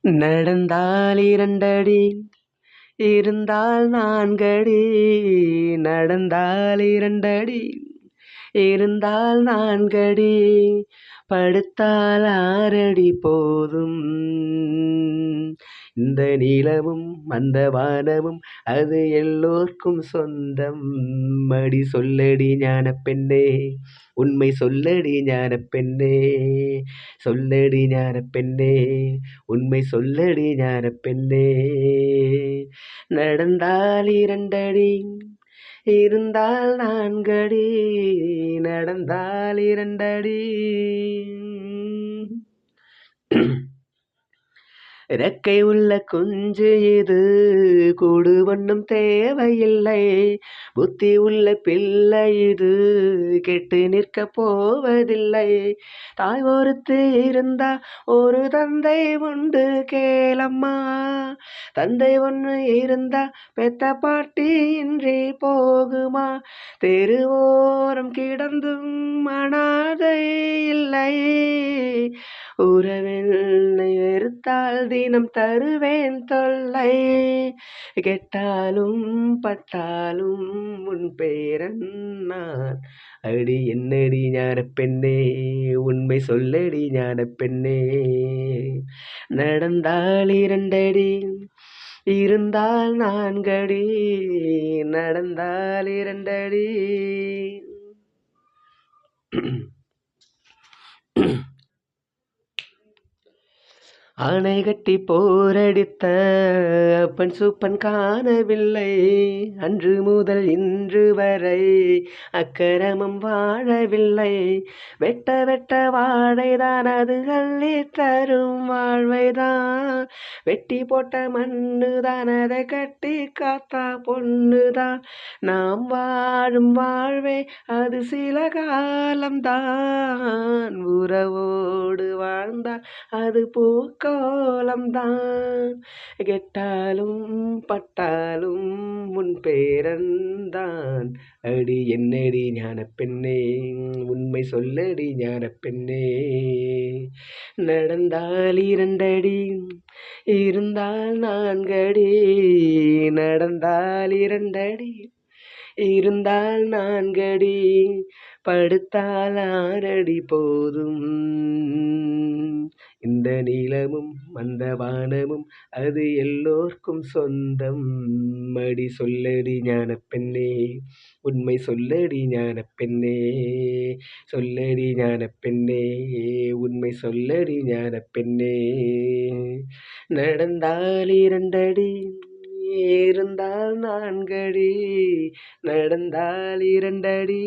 நடந்தால் இரண்டடி இருந்தால் நான்கடி. நடந்தால் இரண்டடி இருந்தால் நான்கடி. படுத்தால் ஆறடி போதும். இந்த நீளமும் அந்த வானமும் அது எல்லோர்க்கும் சொந்தம். மடி சொல்லடி ஞான பெண்ணே உண்மை சொல்லடி ஞான பெண்ணே சொல்லடி ஞான பெண்ணே உண்மை சொல்லடி ஞான பெண்ணே நடந்தால் இரண்டடி இருந்தால் நான்கடி நடந்தால் இரண்டடி. இறக்கை உள்ள குஞ்சு இது. கூடு ஒன்றும் தேவையில்லை. புத்தி உள்ள பிள்ளை இது. கெட்டு நிற்க போவதில்லை. தாய் ஒருத்து இருந்தா ஒரு தந்தை உண்டு கேளம்மா. தந்தை ஒன்று இருந்தா பெத்த பாட்டி இன்றி போகுமா. தெருவோரம் கிடந்தும் மனாதை இல்லை. உறவென்னை வெறுத்தால் தினம் தருவேன் தொல்லை. கெட்டாலும் பட்டாலும் உன் பேரன் நான். அடி என்னடி ஞான பெண்ணே உண்மை சொல்லடி ஞான பெண்ணே. நடந்தால் இரண்டடி இருந்தால் நான்கடி. நடந்தால் இரண்டடி. ஆணை கட்டி போரடித்த அப்பன் சூப்பன் காணவில்லை. அன்று முதல் இன்று வரை அக்கரமம் வாழவில்லை. வெட்ட வெட்ட வாழைதான் அது அள்ளி தரும் வாழ்வைதான். வெட்டி போட்ட மண்ணு தான் அதை கட்டி காத்தா பொண்ணுதான். நாம் வாழும் வாழ்வே அது சில காலம்தான். உறவோ வாழ்ந்தால் அது பூக்கோலம்தான். கெட்டாலும் பட்டாலும் உன் பேரன்தான். அடி என்னடி ஞான பெண்ணே உண்மை சொல்லடி ஞான பெண்ணே நடந்தால் இரண்டடி இருந்தால் நான்கடி. நடந்தால் இரண்டடி இருந்தால் நான்கடி. படுத்தால் ஆறடி போதும். இந்த நீளமும் அந்த வானமும் அது எல்லோர்க்கும் சொந்தம். மடி சொல்லடி ஞான பெண்ணே உண்மை சொல்லடி ஞான பெண்ணே சொல்லடி ஞான பெண்ணே உண்மை சொல்லடி ஞான பெண்ணே நடந்தால் இரண்டடி இருந்தால் நான்கடி நடந்தால் இரண்டடி.